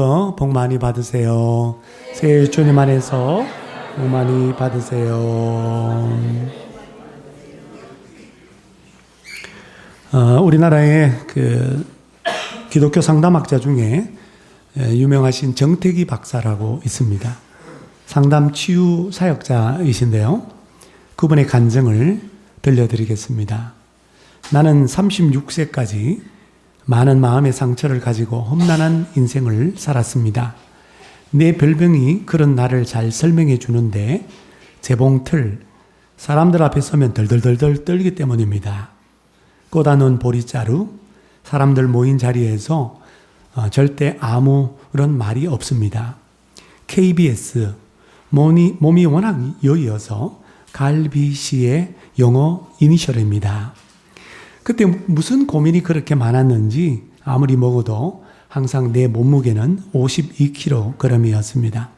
어, 복 많이 받으세요. 새해 주님 안에서 복 많이 받으세요. 어, 우리나라의 그 기독교 상담학자 중에 에, 유명하신 정태기 박사라고 있습니다. 상담 치유 사역자이신데요. 그분의 간증을 들려드리겠습니다. 나는 36세까지 많은 마음의 상처를 가지고 험난한 인생을 살았습니다. 내 별명이 그런 나를 잘 설명해 주는데 재봉틀, 사람들 앞에 서면 덜덜덜덜 떨기 때문입니다. 꽂아놓은 보리자루, 사람들 모인 자리에서 어, 절대 아무런 말이 없습니다. KBS, 몸이, 몸이 워낙 여이어서 갈비씨의 영어 이니셜입니다. 그때 무슨 고민이 그렇게 많았는지 아무리 먹어도 항상 내 몸무게는 52kg이었습니다.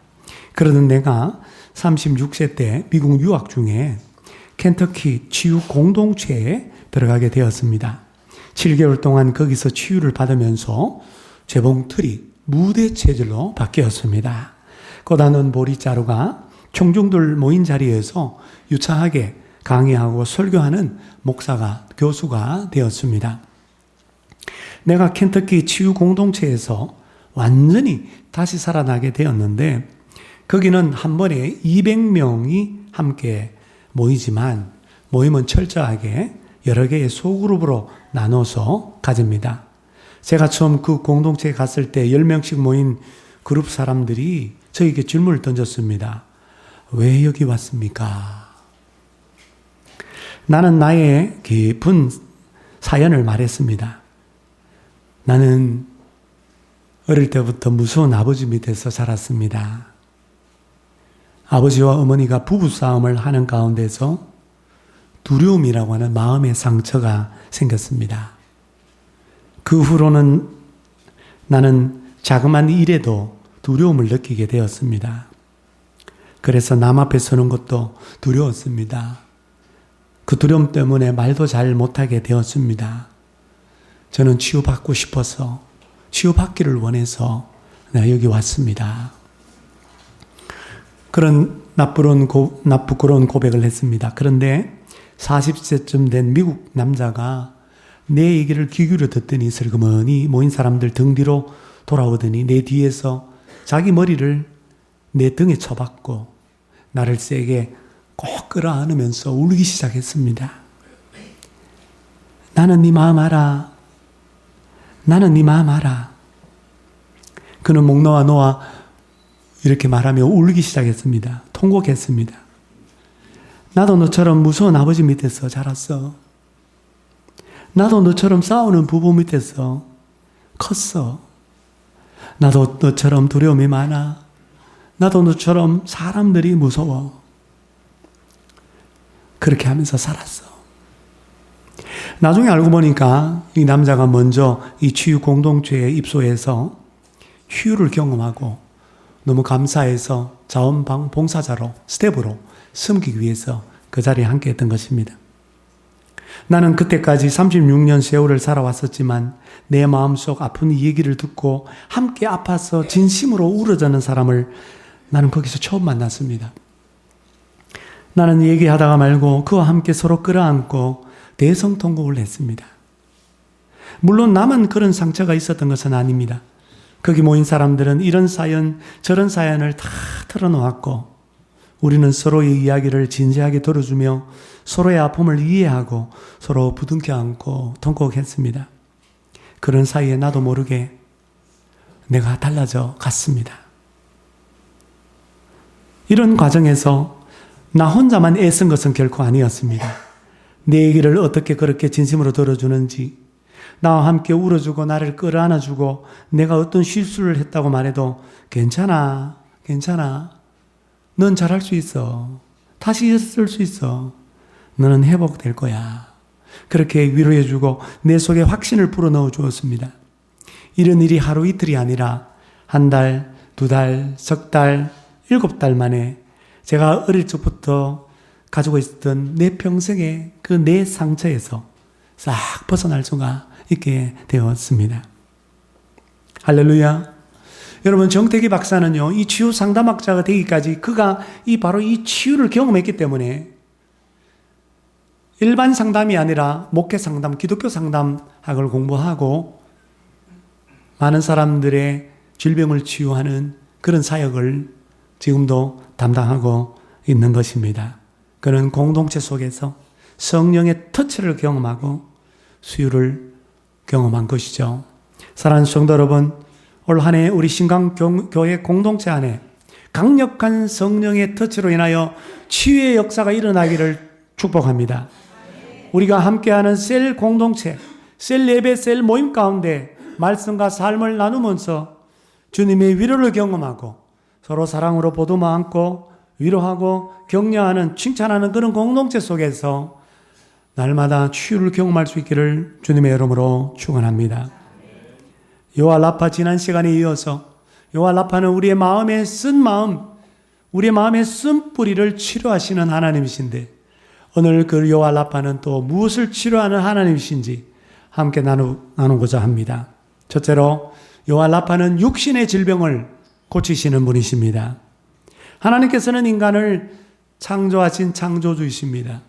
그러던 내가 36세 때 미국 유학 중에 켄터키 치유 공동체에 들어가게 되었습니다. 7개월 동안 거기서 치유를 받으면서 재봉틀이 무대 체질로 바뀌었습니다. 꽂아놓은 보리자루가 청중들 모인 자리에서 유창하게 강의하고 설교하는 목사가 교수가 되었습니다. 내가 켄터키 치유 공동체에서 완전히 다시 살아나게 되었는데 거기는 한 번에 200명이 함께 모이지만 모임은 철저하게 여러 개의 소그룹으로 나눠서 가집니다. 제가 처음 그 공동체에 갔을 때 10명씩 모인 그룹 사람들이 저에게 질문을 던졌습니다. 왜 여기 왔습니까? 나는 나의 깊은 사연을 말했습니다. 나는 어릴 때부터 무서운 아버지 밑에서 자랐습니다. 아버지와 어머니가 부부싸움을 하는 가운데서 두려움이라고 하는 마음의 상처가 생겼습니다. 그 후로는 나는 자그만 일에도 두려움을 느끼게 되었습니다. 그래서 남 앞에 서는 것도 두려웠습니다. 그 두려움 때문에 말도 잘 못하게 되었습니다. 저는 치유받고 싶어서 치유받기를 원해서 내가 여기 왔습니다. 그런 나쁘런 고, 나쁘고런 고백을 했습니다. 그런데 40세쯤 된 미국 남자가 내 얘기를 귀 기울여 듣더니 슬그머니 모인 사람들 등 뒤로 돌아오더니 내 뒤에서 자기 머리를 내 등에 쳐박고 나를 세게 꼭 끌어안으면서 울기 시작했습니다. 나는 네 마음 알아. 나는 네 마음 알아. 그는 목 놓아 놓아 이렇게 말하며 울기 시작했습니다. 통곡했습니다. 나도 너처럼 무서운 아버지 밑에서 자랐어. 나도 너처럼 싸우는 부부 밑에서 컸어. 나도 너처럼 두려움이 많아. 나도 너처럼 사람들이 무서워. 그렇게 하면서 살았어. 나중에 알고 보니까 이 남자가 먼저 이 치유 공동체에 입소해서 휴를 경험하고 너무 감사해서 자원방 봉사자로 스텝으로 숨기기 위해서 그 자리에 함께 했던 것입니다. 나는 그때까지 36년 세월을 살아왔었지만 내 마음속 아픈 얘기를 듣고 함께 아파서 진심으로 울어주는 사람을 나는 거기서 처음 만났습니다. 나는 얘기하다가 말고 그와 함께 서로 끌어안고 대성통곡을 했습니다. 물론 나만 그런 상처가 있었던 것은 아닙니다. 거기 모인 사람들은 이런 사연, 저런 사연을 다 털어놓았고, 우리는 서로의 이야기를 진지하게 들어주며 서로의 아픔을 이해하고 서로 부둥켜 안고 통곡했습니다. 그런 사이에 나도 모르게 내가 달라져 갔습니다. 이런 과정에서 나 혼자만 애쓴 것은 결코 아니었습니다. 내 얘기를 어떻게 그렇게 진심으로 들어주는지, 나와 함께 울어주고 나를 끌어안아주고 내가 어떤 실수를 했다고 말해도 괜찮아, 괜찮아. 넌 잘할 수 있어. 다시 쓸수 있어. 너는 회복될 거야. 그렇게 위로해주고 내 속에 확신을 불어넣어 주었습니다. 이런 일이 하루 이틀이 아니라 한 달, 두 달, 석 달, 일곱 달 만에 제가 어릴 적부터 가지고 있었던 내 평생의 그 내 상처에서 싹 벗어날 수가 있게 되었습니다. 할렐루야. 여러분 정태기 박사는요 이 치유 상담학자가 되기까지 그가 이 바로 이 치유를 경험했기 때문에 일반 상담이 아니라 목회 상담, 기독교 상담학을 공부하고 많은 사람들의 질병을 치유하는 그런 사역을 지금도 담당하고 있는 것입니다. 그는 공동체 속에서 성령의 터치를 경험하고 수유를 경험한 것이죠. 사랑하는 성도 여러분, 올 한해 우리 신강교회 공동체 안에 강력한 성령의 터치로 인하여 치유의 역사가 일어나기를 축복합니다. 우리가 함께하는 셀 공동체, 셀 예배, 셀 모임 가운데 말씀과 삶을 나누면서 주님의 위로를 경험하고 서로 사랑으로 보듬어 안고 위로하고 격려하는 칭찬하는 그런 공동체 속에서 날마다 치유를 경험할 수 있기를 주님의 이름으로 축원합니다. 요아 라파 지난 시간에 이어서 요아 라파는 우리의 마음에 쓴 마음, 우리의 마음에 쓴 뿌리를 치료하시는 하나님이신데 오늘 그 요아 라파는 또 무엇을 치료하는 하나님이신지 함께 나누, 나누고자 합니다. 첫째로 요아 라파는 육신의 질병을 고치시는 분이십니다. 하나님께서는 인간을 창조하신 창조주이십니다.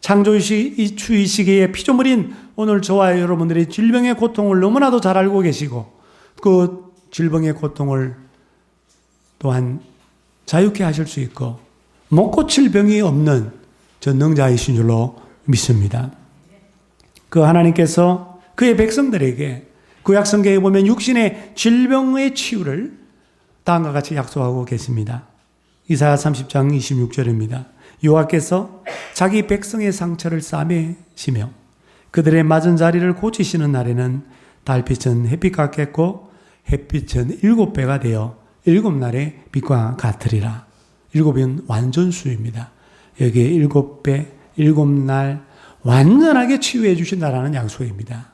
창조주의 이 시기에 피조물인 오늘 저와 여러분들이 질병의 고통을 너무나도 잘 알고 계시고 그 질병의 고통을 또한 자유케 하실 수 있고 못 고칠 병이 없는 전능자이신 줄로 믿습니다. 그 하나님께서 그의 백성들에게 구약성경에 보면 육신의 질병의 치유를 다음과 같이 약속하고 계십니다. 이사야 30장 26절입니다. 여호와께서 자기 백성의 상처를 싸매시며 그들의 맞은 자리를 고치시는 날에는 달빛은 햇빛 같겠고 햇빛은 일곱 배가 되어 일곱 날의 빛과 같으리라. 일곱은 완전수입니다. 여기에 일곱 배, 일곱 날 완전하게 치유해 주신다라는 약속입니다.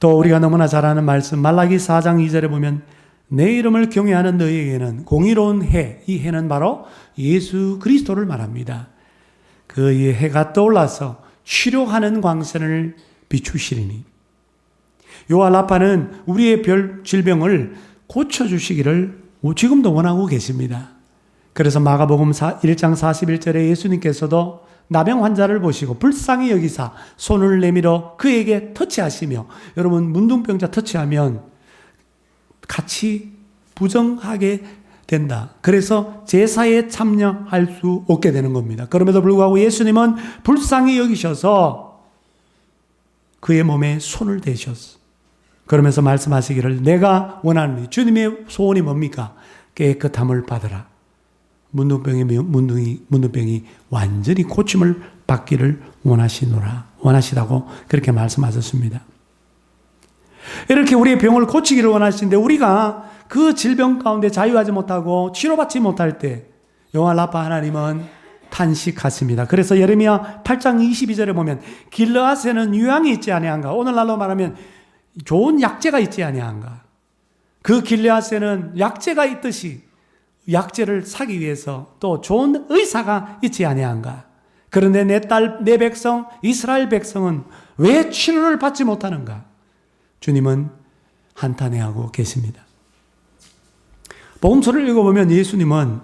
또 우리가 너무나 잘 아는 말씀 말라기 4장 2절에 보면 내 이름을 경외하는 너희에게는 공의로운 해, 이 해는 바로 예수 그리스도를 말합니다. 그의 해가 떠올라서 치료하는 광선을 비추시리니 요한 라파는 우리의 별 질병을 고쳐주시기를 지금도 원하고 계십니다. 그래서 마가복음 1장 41절에 예수님께서도 나병 환자를 보시고 불쌍히 여기사 손을 내밀어 그에게 터치하시며 여러분 문둥병자 터치하면 같이 부정하게 된다. 그래서 제사에 참여할 수 없게 되는 겁니다. 그럼에도 불구하고 예수님은 불쌍히 여기셔서 그의 몸에 손을 대셨어. 그러면서 말씀하시기를 내가 원하는 주님의 소원이 뭡니까? 깨끗함을 받으라. 문둥병의 문둥이 문둥병이 완전히 고침을 받기를 원하시노라. 원하시다고 그렇게 말씀하셨습니다. 이렇게 우리의 병을 고치기를 원하시는데 우리가 그 질병 가운데 자유하지 못하고 치료받지 못할 때 여호와 라파 하나님은 탄식하십니다. 그래서 예레미야 8장 22절에 보면 길르앗에는 유황이 있지 아니한가? 오늘날로 말하면 좋은 약재가 있지 아니한가? 그 길르앗에는 약재가 있듯이 약재를 사기 위해서 또 좋은 의사가 있지 아니한가? 그런데 내 딸, 내 백성, 이스라엘 백성은 왜 치료를 받지 못하는가? 주님은 한탄해하고 계십니다. 복음서를 읽어보면 예수님은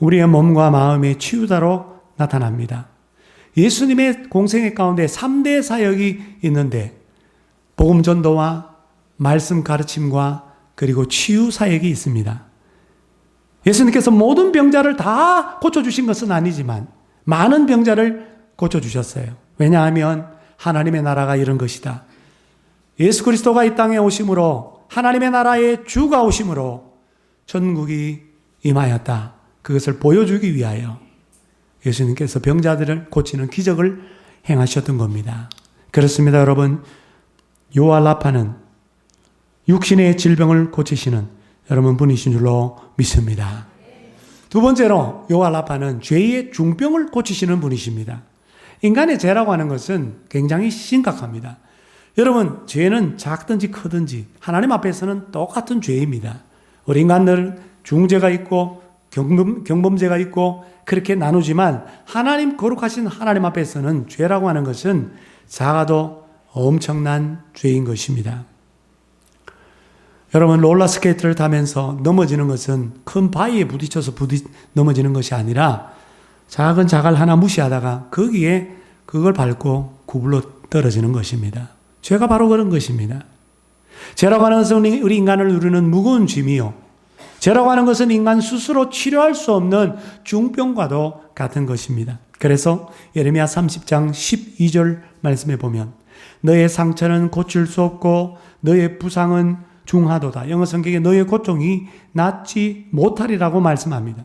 우리의 몸과 마음의 치유자로 나타납니다. 예수님의 공생의 가운데 3대 사역이 있는데 복음 전도와 말씀 가르침과 그리고 치유 사역이 있습니다. 예수님께서 모든 병자를 다 고쳐주신 것은 아니지만 많은 병자를 고쳐주셨어요. 왜냐하면 하나님의 나라가 이런 것이다. 예수 그리스도가 이 땅에 오심으로 하나님의 나라의 주가 오심으로 전국이 임하였다. 그것을 보여주기 위하여 예수님께서 병자들을 고치는 기적을 행하셨던 겁니다. 그렇습니다, 여러분. 요알라파는 육신의 질병을 고치시는 여러분 분이신 줄로 믿습니다. 두 번째로 요알라파는 죄의 중병을 고치시는 분이십니다. 인간의 죄라고 하는 것은 굉장히 심각합니다. 여러분, 죄는 작든지 크든지 하나님 앞에서는 똑같은 죄입니다. 인간들은 중죄가 있고 경범, 경범죄가 있고 그렇게 나누지만 하나님 거룩하신 하나님 앞에서는 죄라고 하는 것은 작아도 엄청난 죄인 것입니다. 여러분 롤러 스케이트를 타면서 넘어지는 것은 큰 바위에 부딪혀서 부딪 넘어지는 것이 아니라 작은 자갈 하나 무시하다가 거기에 그걸 밟고 구불러 떨어지는 것입니다. 죄가 바로 그런 것입니다. 죄라고 하는 것은 우리 인간을 누르는 무거운 짐이요. 죄라고 하는 것은 인간 스스로 치료할 수 없는 중병과도 같은 것입니다. 그래서 예레미야 30장 12절 말씀에 보면 너의 상처는 고칠 수 없고 너의 부상은 중하도다. 영어 성경에 너의 고통이 낫지 못하리라고 말씀합니다.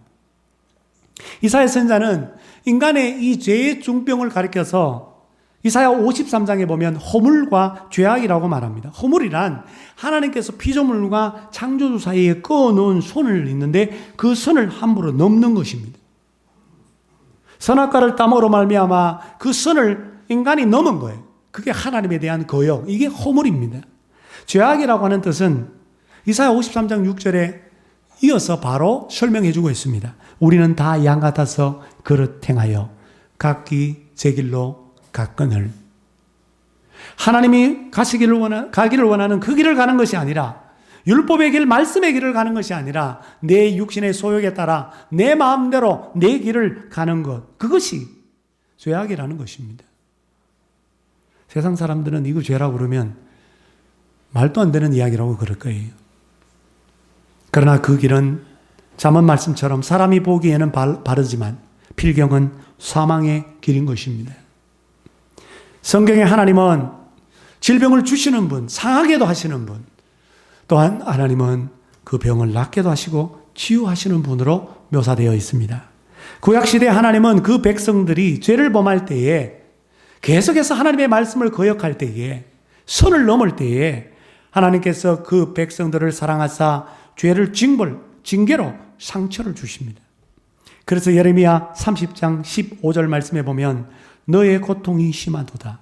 이사야 선자는 인간의 이 죄의 중병을 가리켜서 이사야 53장에 보면 허물과 죄악이라고 말합니다. 허물이란 하나님께서 피조물과 창조주 사이에 꺼놓은 손을 있는데 그 선을 함부로 넘는 것입니다. 선악과를 따먹으로 말미암아 그 선을 인간이 넘은 거예요. 그게 하나님에 대한 거역, 이게 허물입니다. 죄악이라고 하는 뜻은 이사야 53장 6절에 이어서 바로 설명해 주고 있습니다. 우리는 다 양 같아서 그릇 행하여 각기 제 길로 갔거늘. 하나님이 가시기를 원하, 가기를 원하는 그 길을 가는 것이 아니라 율법의 길, 말씀의 길을 가는 것이 아니라 내 육신의 소욕에 따라 내 마음대로 내 길을 가는 것. 그것이 죄악이라는 것입니다. 세상 사람들은 이거 죄라고 그러면 말도 안 되는 이야기라고 그럴 거예요. 그러나 그 길은 잠언 말씀처럼 사람이 보기에는 바르지만 필경은 사망의 길인 것입니다. 성경에 하나님은 질병을 주시는 분, 상하게도 하시는 분, 또한 하나님은 그 병을 낫게도 하시고 치유하시는 분으로 묘사되어 있습니다. 구약시대 하나님은 그 백성들이 죄를 범할 때에 계속해서 하나님의 말씀을 거역할 때에 선을 넘을 때에 하나님께서 그 백성들을 사랑하사 죄를 징벌, 징계로 상처를 주십니다. 그래서 예레미야 30장 15절 말씀에 보면 너의 고통이 심하도다.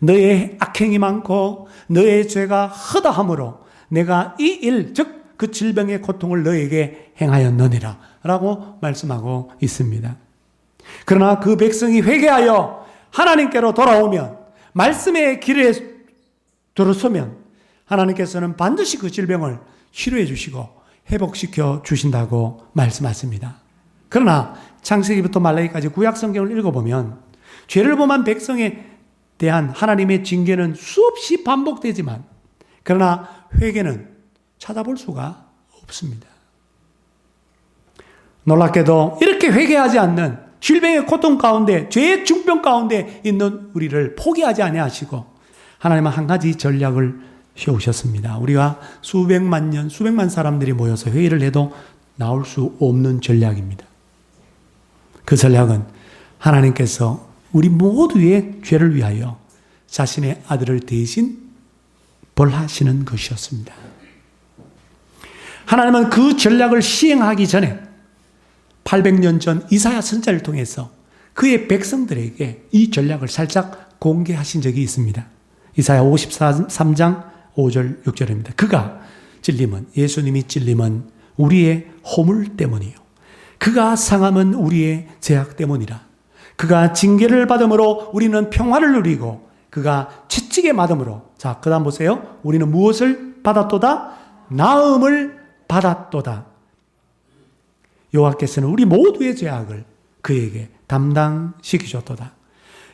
너의 악행이 많고 너의 죄가 허다함으로 내가 이 일, 즉 그 질병의 고통을 너에게 행하였느니라 라고 말씀하고 있습니다. 그러나 그 백성이 회개하여 하나님께로 돌아오면 말씀의 길에 들어서면 하나님께서는 반드시 그 질병을 치료해 주시고 회복시켜 주신다고 말씀하십니다. 그러나 창세기부터 말라기까지 구약 성경을 읽어보면 죄를 범한 백성에 대한 하나님의 징계는 수없이 반복되지만 그러나 회개는 찾아볼 수가 없습니다. 놀랍게도 이렇게 회개하지 않는 질병의 고통 가운데 죄의 중병 가운데 있는 우리를 포기하지 아니하시고 하나님은 한 가지 전략을 세우셨습니다. 우리가 수백만 년, 수백만 사람들이 모여서 회의를 해도 나올 수 없는 전략입니다. 그 전략은 하나님께서 우리 모두의 죄를 위하여 자신의 아들을 대신 벌하시는 것이었습니다. 하나님은 그 전략을 시행하기 전에 800년 전 이사야 선자를 통해서 그의 백성들에게 이 전략을 살짝 공개하신 적이 있습니다. 이사야 53장 5절 6절입니다. 그가 찔림은 예수님이 찔림은 우리의 허물 때문이요. 그가 상함은 우리의 죄악 때문이라. 그가 징계를 받음으로 우리는 평화를 누리고 그가 채찍에 맞음으로 자, 그다음 보세요. 우리는 무엇을 받았도다? 나음을 받았도다. 여호와께서는 우리 모두의 죄악을 그에게 담당시키셨도다.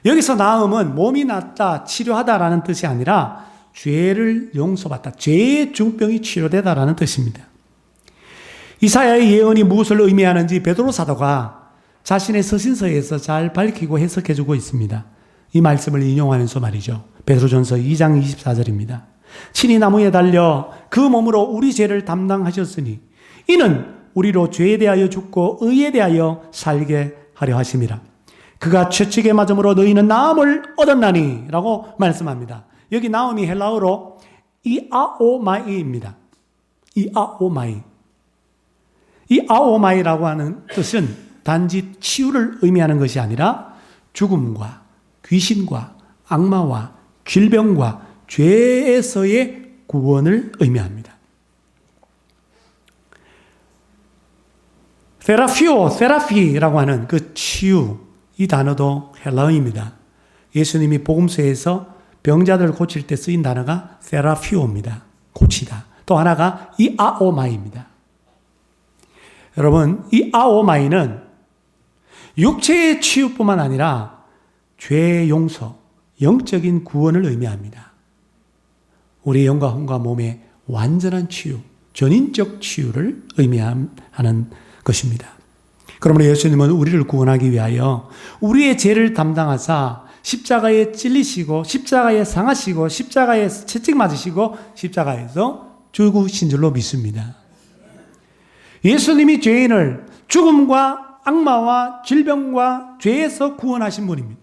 여기서 나음은 몸이 낫다, 치료하다라는 뜻이 아니라 죄를 용서받다, 죄의 중병이 치료되다라는 뜻입니다. 이사야의 예언이 무엇을 의미하는지 베드로 사도가 자신의 서신서에서 잘 밝히고 해석해 주고 있습니다. 이 말씀을 인용하면서 말이죠. 베드로전서 2장 24절입니다. 친히 나무에 달려 그 몸으로 우리 죄를 담당하셨으니 이는 우리로 죄에 대하여 죽고 의에 대하여 살게 하려 하심이라. 그가 채찍에 맞음으로 너희는 나음을 얻었나니 라고 말씀합니다. 여기 나음이 헬라어로 이아오마이입니다. 이아오마이. 이 아오마이라고 하는 뜻은 단지 치유를 의미하는 것이 아니라 죽음과 귀신과 악마와 질병과 죄에서의 구원을 의미합니다. 세라피오, 세라피라고 하는 그 치유, 이 단어도 헬라어입니다. 예수님이 복음서에서 병자들 고칠 때 쓰인 단어가 세라피오입니다. 고치다. 또 하나가 이 아오마이입니다. 여러분, 이 아오마이는 육체의 치유뿐만 아니라 죄의 용서, 영적인 구원을 의미합니다. 우리의 영과 혼과 몸의 완전한 치유, 전인적 치유를 의미하는 것입니다. 그러므로 예수님은 우리를 구원하기 위하여 우리의 죄를 담당하사 십자가에 찔리시고 십자가에 상하시고 십자가에 채찍 맞으시고 십자가에서 죽으신 줄로 믿습니다. 예수님이 죄인을 죽음과 악마와 질병과 죄에서 구원하신 분입니다.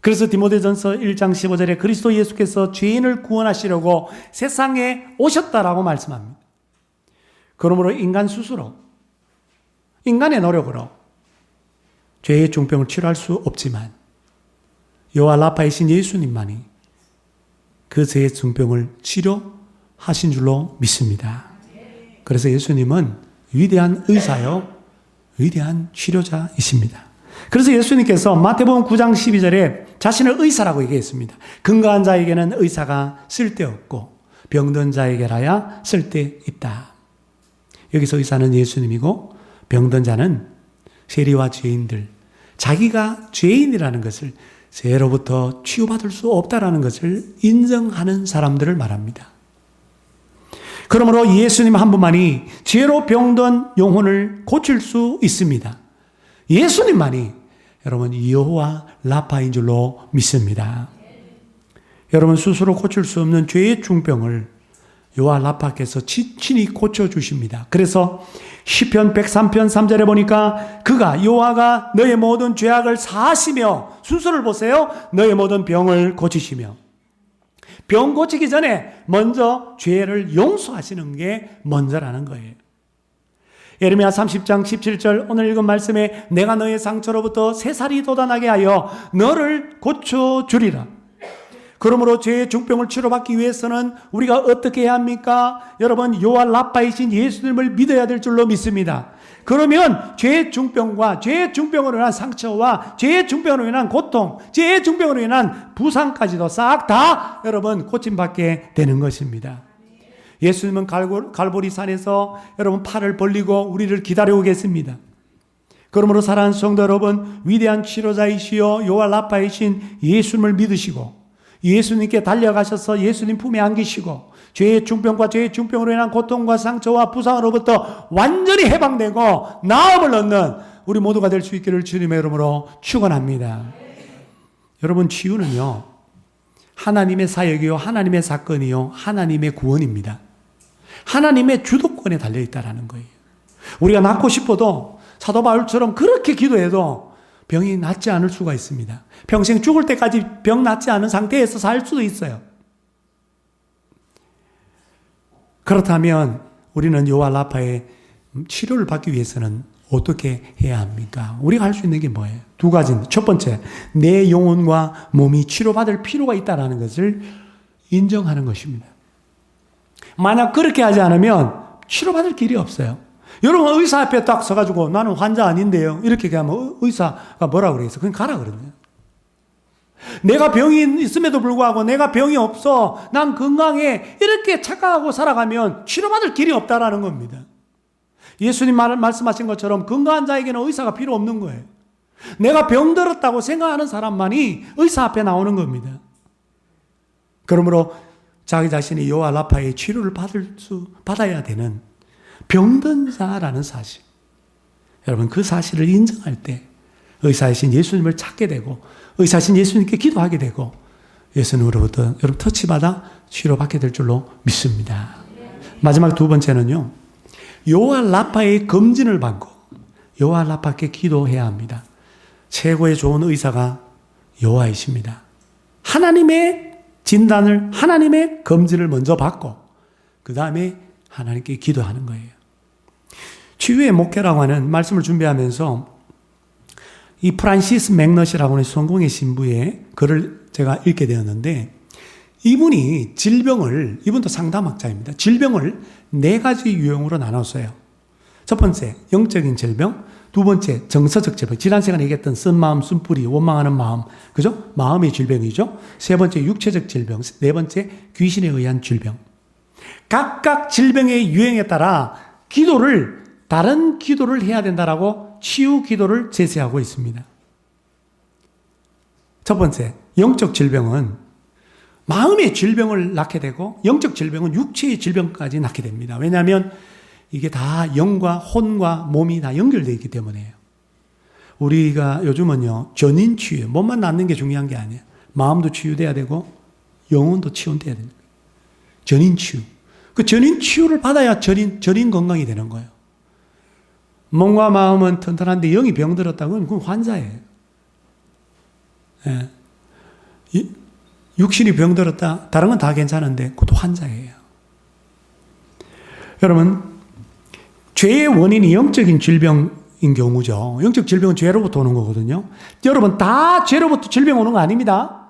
그래서 디모데전서 1장 15절에 그리스도 예수께서 죄인을 구원하시려고 세상에 오셨다라고 말씀합니다. 그러므로 인간 스스로 인간의 노력으로 죄의 중병을 치료할 수 없지만 여호와 라파이신 예수님만이 그 죄의 중병을 치료하신 줄로 믿습니다. 그래서 예수님은 위대한 의사요, 위대한 치료자이십니다. 그래서 예수님께서 마태복음 9장 12절에 자신을 의사라고 얘기했습니다. 근거한 자에게는 의사가 쓸데없고 병든 자에게라야 쓸데있다. 여기서 의사는 예수님이고 병든 자는 세리와 죄인들, 자기가 죄인이라는 것을 죄로부터 치유받을 수 없다라는 것을 인정하는 사람들을 말합니다. 그러므로 예수님 한 분만이 죄로 병든 영혼을 고칠 수 있습니다. 예수님만이 여러분 여호와 라파인 줄로 믿습니다. 여러분 스스로 고칠 수 없는 죄의 중병을 여호와 라파께서 친히 고쳐 주십니다. 그래서 시편 103편 3절에 보니까 그가 여호와가 너의 모든 죄악을 사하시며 순서를 보세요. 너의 모든 병을 고치시며 병 고치기 전에 먼저 죄를 용서하시는 게 먼저라는 거예요. 예레미야 30장 17절 오늘 읽은 말씀에 내가 너의 상처로부터 새살이 돋아나게 하여 너를 고쳐 주리라. 그러므로 죄의 중병을 치료받기 위해서는 우리가 어떻게 해야 합니까? 여러분 요한 라파이신 예수님을 믿어야 될 줄로 믿습니다. 그러면 죄의 중병과 죄의 중병으로 인한 상처와 죄의 중병으로 인한 고통, 죄의 중병으로 인한 부상까지도 싹 다 여러분 고침받게 되는 것입니다. 예수님은 갈보리 산에서 여러분 팔을 벌리고 우리를 기다리고 계십니다. 그러므로 사랑하는 성도 여러분, 위대한 치료자이시여 요한 라파이신 예수님을 믿으시고 예수님께 달려가셔서 예수님 품에 안기시고 죄의 중병과 죄의 중병으로 인한 고통과 상처와 부상으로부터 완전히 해방되고 나음을 얻는 우리 모두가 될 수 있기를 주님의 이름으로 축원합니다. 여러분 치유는요 하나님의 사역이요 하나님의 사건이요 하나님의 구원입니다. 하나님의 주도권에 달려 있다라는 거예요. 우리가 낫고 싶어도 사도 바울처럼 그렇게 기도해도 병이 낫지 않을 수가 있습니다. 평생 죽을 때까지 병 낫지 않은 상태에서 살 수도 있어요. 그렇다면 우리는 요와 라파의 치료를 받기 위해서는 어떻게 해야 합니까? 우리가 할 수 있는 게 뭐예요? 두 가지입니다. 첫 번째, 내 영혼과 몸이 치료받을 필요가 있다는 것을 인정하는 것입니다. 만약 그렇게 하지 않으면 치료받을 길이 없어요. 여러분 의사 앞에 딱 서가지고 나는 환자 아닌데요. 이렇게 얘기하면 의사가 뭐라 그러겠어? 그냥 가라 그러네요. 내가 병이 있음에도 불구하고 내가 병이 없어. 난 건강해. 이렇게 착각하고 살아가면 치료받을 길이 없다라는 겁니다. 예수님 말, 말씀하신 것처럼 건강한 자에게는 의사가 필요 없는 거예요. 내가 병들었다고 생각하는 사람만이 의사 앞에 나오는 겁니다. 그러므로 자기 자신이 요와 라파의 치료를 받을 수, 받아야 되는 병든 자라는 사실. 여러분, 그 사실을 인정할 때 의사이신 예수님을 찾게 되고 의사신 예수님께 기도하게 되고 예수님으로부터 여러분 터치받아 치료받게 될 줄로 믿습니다. 마지막 두 번째는요. 요하 라파의 검진을 받고 요하 라파께 기도해야 합니다. 최고의 좋은 의사가 요하이십니다. 하나님의 진단을 하나님의 검진을 먼저 받고 그 다음에 하나님께 기도하는 거예요. 치유의 목회라고 하는 말씀을 준비하면서 이 프란시스 맥넛이라고 하는 성공의 신부의 글을 제가 읽게 되었는데 이분이 질병을 이분도 상담학자입니다. 질병을 네 가지 유형으로 나눴어요. 첫 번째 영적인 질병, 두 번째 정서적 질병. 지난 시간에 얘기했던 쓴 마음, 쓴뿌리, 원망하는 마음, 그죠? 마음의 질병이죠. 세 번째 육체적 질병, 네 번째 귀신에 의한 질병. 각각 질병의 유행에 따라 기도를 다른 기도를 해야 된다라고 치유 기도를 제시하고 있습니다. 첫 번째, 영적 질병은 마음의 질병을 낳게 되고 영적 질병은 육체의 질병까지 낳게 됩니다. 왜냐하면 이게 다 영과 혼과 몸이 다 연결되어 있기 때문에요. 우리가 요즘은요, 전인 치유, 몸만 낫는 게 중요한 게 아니에요. 마음도 치유돼야 되고, 영혼도 치유돼야 됩니다. 전인 치유. 그 전인 치유를 받아야 전인, 전인 건강이 되는 거예요. 몸과 마음은 튼튼한데 영이 병들었다고는 그건 환자예요. 예. 이, 육신이 병들었다. 다른 건 다 괜찮은데 그것도 환자예요. 여러분, 죄의 원인이 영적인 질병인 경우죠. 영적 질병은 죄로부터 오는 거거든요. 여러분, 다 죄로부터 질병 오는 거 아닙니다.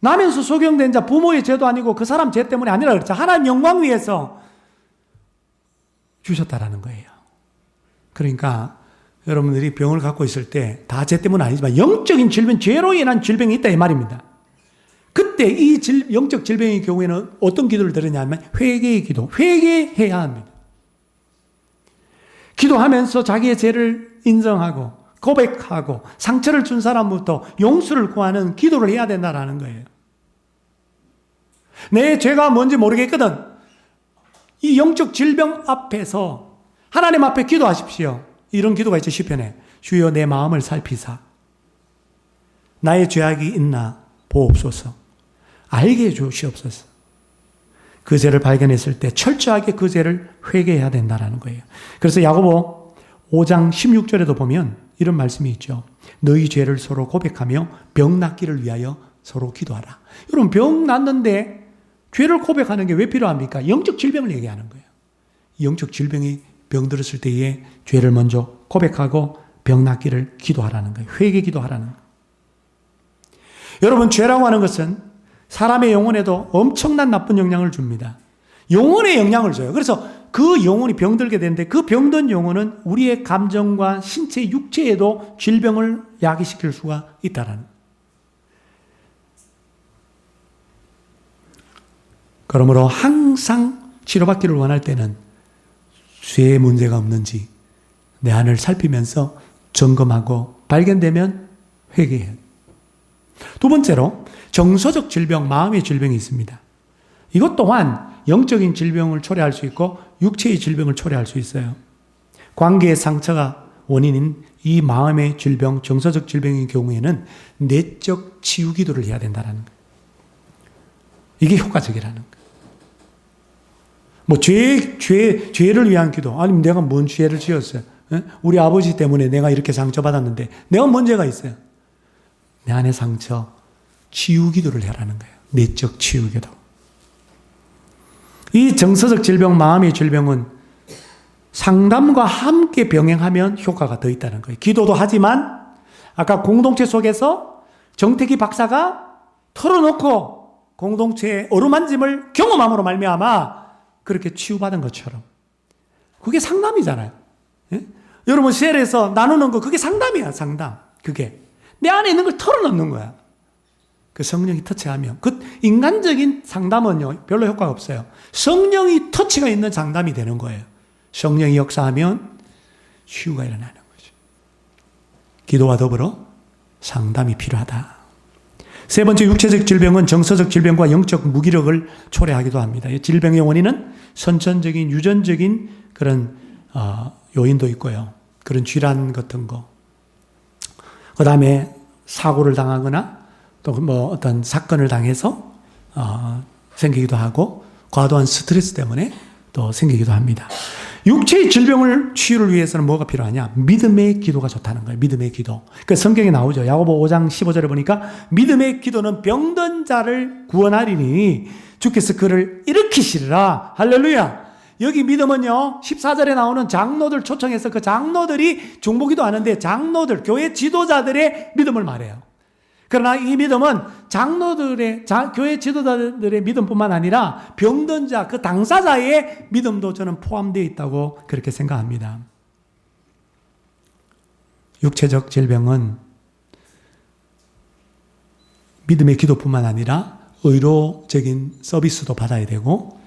나면서 소경된 자, 부모의 죄도 아니고 그 사람 죄 때문에 아니라 그랬죠. 하나님 영광 위해서 주셨다라는 거예요. 그러니까 여러분들이 병을 갖고 있을 때 다 죄 때문 아니지만 영적인 질병, 죄로 인한 질병이 있다 이 말입니다. 그때 이 질, 영적 질병의 경우에는 어떤 기도를 드리냐면 회개의 기도, 회개해야 합니다. 기도하면서 자기의 죄를 인정하고 고백하고 상처를 준 사람부터 용서를 구하는 기도를 해야 된다라는 거예요. 내 죄가 뭔지 모르겠거든. 이 영적 질병 앞에서 하나님 앞에 기도하십시오. 이런 기도가 있죠, 시편에. 주여 내 마음을 살피사. 나의 죄악이 있나 보옵소서. 알게 해 주시옵소서. 그 죄를 발견했을 때 철저하게 그 죄를 회개해야 된다라는 거예요. 그래서 야고보 5장 16절에도 보면 이런 말씀이 있죠. 너희 죄를 서로 고백하며 병 낫기를 위하여 서로 기도하라. 여러분 병 낫는데 죄를 고백하는 게 왜 필요합니까? 영적 질병을 얘기하는 거예요. 영적 질병이 병들었을 때에 죄를 먼저 고백하고 병 낫기를 기도하라는 거예요. 회개 기도하라는 거예요. 여러분 죄라고 하는 것은 사람의 영혼에도 엄청난 나쁜 영향을 줍니다. 영혼에 영향을 줘요. 그래서 그 영혼이 병들게 되는데 그 병든 영혼은 우리의 감정과 신체, 육체에도 질병을 야기시킬 수가 있다라는. 그러므로 항상 치료받기를 원할 때는 죄의 문제가 없는지 내 안을 살피면서 점검하고 발견되면 회개해요. 두 번째로 정서적 질병, 마음의 질병이 있습니다. 이것 또한 영적인 질병을 초래할 수 있고 육체의 질병을 초래할 수 있어요. 관계의 상처가 원인인 이 마음의 질병, 정서적 질병의 경우에는 내적 치유 기도를 해야 된다는 거예요. 이게 효과적이라는 거예요. 뭐 죄, 죄, 죄를 위한 기도. 아니면 내가 뭔 죄를 지었어요? 우리 아버지 때문에 내가 이렇게 상처받았는데 내가 뭔 죄가 있어요? 내 안의 상처, 치유 기도를 해라는 거예요. 내적 치유 기도. 이 정서적 질병, 마음의 질병은 상담과 함께 병행하면 효과가 더 있다는 거예요. 기도도 하지만 아까 공동체 속에서 정태기 박사가 털어놓고 공동체의 어루만짐을 경험함으로 말미암아 그렇게 치유받은 것처럼 그게 상담이잖아요. 예? 여러분 셀에서 나누는 거 그게 상담이야 상담. 그게 내 안에 있는 걸 털어놓는 거야. 그 성령이 터치하면 그 인간적인 상담은요 별로 효과가 없어요. 성령이 터치가 있는 상담이 되는 거예요. 성령이 역사하면 치유가 일어나는 거죠. 기도와 더불어 상담이 필요하다. 세 번째 육체적 질병은 정서적 질병과 영적 무기력을 초래하기도 합니다. 질병의 원인은 선천적인 유전적인 그런 어, 요인도 있고요. 그런 질환 같은 거. 그 다음에 사고를 당하거나 또 뭐 어떤 사건을 당해서 어, 생기기도 하고 과도한 스트레스 때문에 또 생기기도 합니다. 육체의 질병을 치유를 위해서는 뭐가 필요하냐? 믿음의 기도가 좋다는 거예요. 믿음의 기도. 그 성경에 나오죠. 야고보 5장 15절에 보니까 믿음의 기도는 병든 자를 구원하리니 주께서 그를 일으키시리라. 할렐루야. 여기 믿음은요, 14절에 나오는 장로들 초청해서 그 장로들이 중보기도 하는데 장로들, 교회 지도자들의 믿음을 말해요. 그러나 이 믿음은 장로들의, 자, 교회 지도자들의 믿음뿐만 아니라 병든 자, 그 당사자의 믿음도 저는 포함되어 있다고 그렇게 생각합니다. 육체적 질병은 믿음의 기도뿐만 아니라 의료적인 서비스도 받아야 되고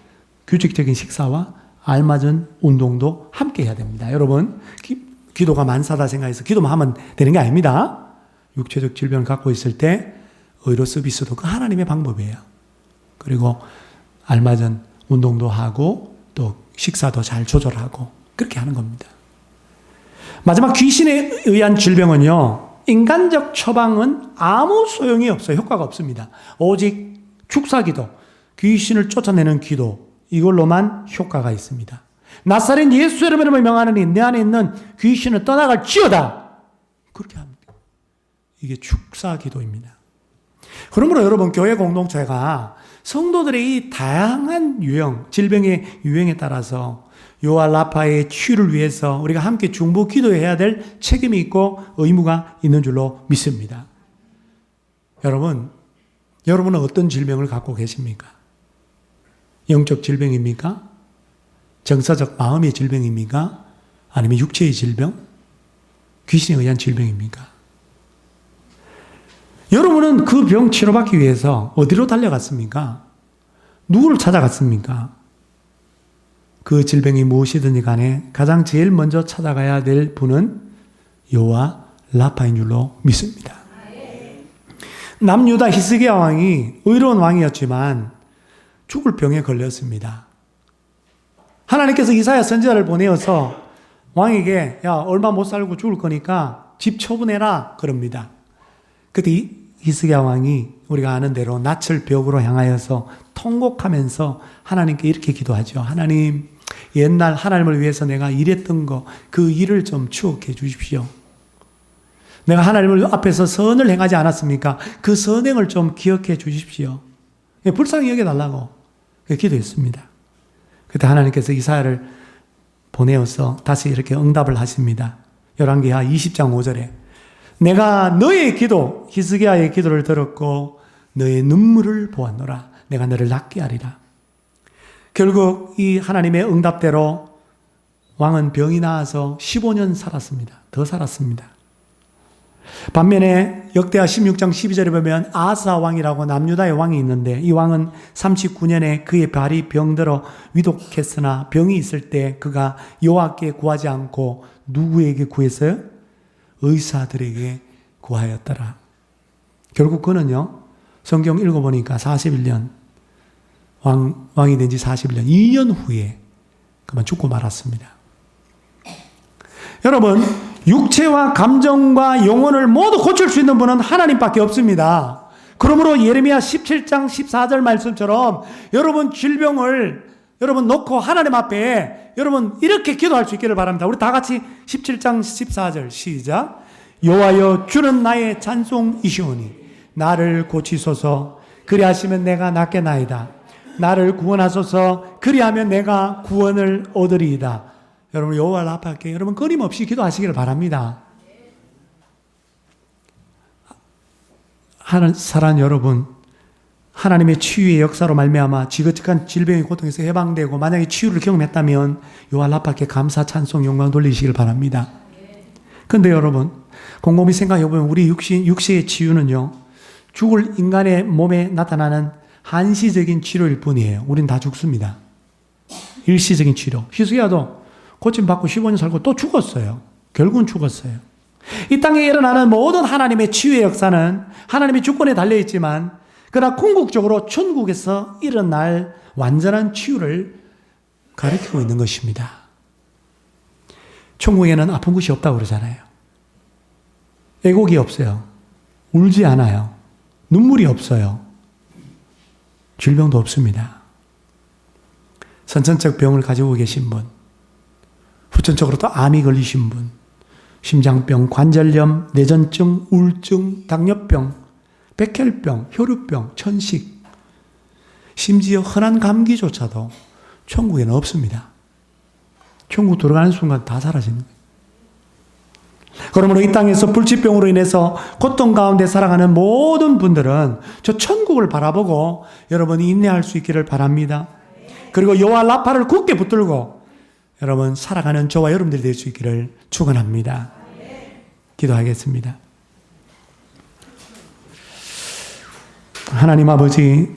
규칙적인 식사와 알맞은 운동도 함께 해야 됩니다. 여러분, 기, 기도가 만사다 생각해서 기도만 하면 되는 게 아닙니다. 육체적 질병을 갖고 있을 때 의료 서비스도 그 하나님의 방법이에요. 그리고 알맞은 운동도 하고 또 식사도 잘 조절하고 그렇게 하는 겁니다. 마지막 귀신에 의한 질병은요. 인간적 처방은 아무 소용이 없어요. 효과가 없습니다. 오직 축사기도, 귀신을 쫓아내는 기도 이걸로만 효과가 있습니다. 나사렛 예수 이름으로 명하느니 내 안에 있는 귀신을 떠나갈 지어다. 그렇게 합니다. 이게 축사 기도입니다. 그러므로 여러분 교회 공동체가 성도들의 이 다양한 유형, 질병의 유형에 따라서 요와 라파의 치유를 위해서 우리가 함께 중보 기도해야 될 책임이 있고 의무가 있는 줄로 믿습니다. 여러분, 여러분은 어떤 질병을 갖고 계십니까? 영적 질병입니까? 정서적 마음의 질병입니까? 아니면 육체의 질병? 귀신에 의한 질병입니까? 여러분은 그 병 치료받기 위해서 어디로 달려갔습니까? 누구를 찾아갔습니까? 그 질병이 무엇이든지 간에 가장 제일 먼저 찾아가야 될 분은 요와 라파인 줄로 믿습니다. 남유다 히스기야 왕이 의로운 왕이었지만 죽을 병에 걸렸습니다. 하나님께서 이사야 선지자를 보내어서 왕에게 야 얼마 못 살고 죽을 거니까 집 처분해라 그럽니다. 그때 히스기야 왕이 우리가 아는 대로 낯을 벽으로 향하여서 통곡하면서 하나님께 이렇게 기도하죠. 하나님 옛날 하나님을 위해서 내가 일했던 거 그 일을 좀 추억해 주십시오. 내가 하나님을 앞에서 선을 행하지 않았습니까? 그 선행을 좀 기억해 주십시오. 예, 불쌍히 여겨달라고 기도했습니다. 그때 하나님께서 이사야를 보내어서 다시 이렇게 응답을 하십니다. 열왕기하 20장 5절에 내가 너의 기도 히스기야의 기도를 들었고 너의 눈물을 보았노라. 내가 너를 낫게 하리라. 결국 이 하나님의 응답대로 왕은 병이 나아서 15년 살았습니다. 더 살았습니다. 반면에 역대하 16장 12절에 보면 아사 왕이라고 남유다의 왕이 있는데 이 왕은 39년에 그의 발이 병들어 위독했으나 병이 있을 때 그가 여호와께 구하지 않고 누구에게 구했어요? 의사들에게 구하였더라. 결국 그는요. 성경 읽어보니까 41년 왕, 왕이 된 지 41년 2년 후에 그만 죽고 말았습니다. 여러분 육체와 감정과 영혼을 모두 고칠 수 있는 분은 하나님밖에 없습니다. 그러므로 예레미야 17장 14절 말씀처럼 여러분 질병을 여러분 놓고 하나님 앞에 여러분 이렇게 기도할 수 있기를 바랍니다. 우리 다 같이 17장 14절 시작. 여호와여 주는 나의 찬송이시오니 나를 고치소서 그리하시면 내가 낫겠나이다. 나를 구원하소서 그리하면 내가 구원을 얻으리이다. 여러분 여호와 라파께 여러분 끊임없이 기도하시기를 바랍니다. 하는 사랑 여러분 하나님의 치유의 역사로 말미암아 지긋지긋한 질병의 고통에서 해방되고 만약에 치유를 경험했다면 여호와 라파께 감사 찬송 영광 돌리시길 바랍니다. 근데 여러분 곰곰이 생각해 보면 우리 육시 육시의 치유는요 죽을 인간의 몸에 나타나는 한시적인 치료일 뿐이에요. 우린 다 죽습니다. 일시적인 치료. 히스기야도 고침 받고 15년 살고 또 죽었어요. 결국은 죽었어요. 이 땅에 일어나는 모든 하나님의 치유의 역사는 하나님의 주권에 달려 있지만 그러나 궁극적으로 천국에서 일어날 완전한 치유를 가리키고 있는 것입니다. 천국에는 아픈 곳이 없다고 그러잖아요. 애곡이 없어요. 울지 않아요. 눈물이 없어요. 질병도 없습니다. 선천적 병을 가지고 계신 분, 후천적으로 또 암이 걸리신 분, 심장병, 관절염, 내전증, 우울증, 당뇨병, 백혈병, 혈우병, 천식, 심지어 흔한 감기조차도 천국에는 없습니다. 천국 들어가는 순간 다 사라지는 거예요. 그러므로 이 땅에서 불치병으로 인해서 고통 가운데 살아가는 모든 분들은 저 천국을 바라보고 여러분이 인내할 수 있기를 바랍니다. 그리고 여호와 라파를 굳게 붙들고 여러분 살아가는 저와 여러분들이 될 수 있기를 축원합니다. 기도하겠습니다. 하나님 아버지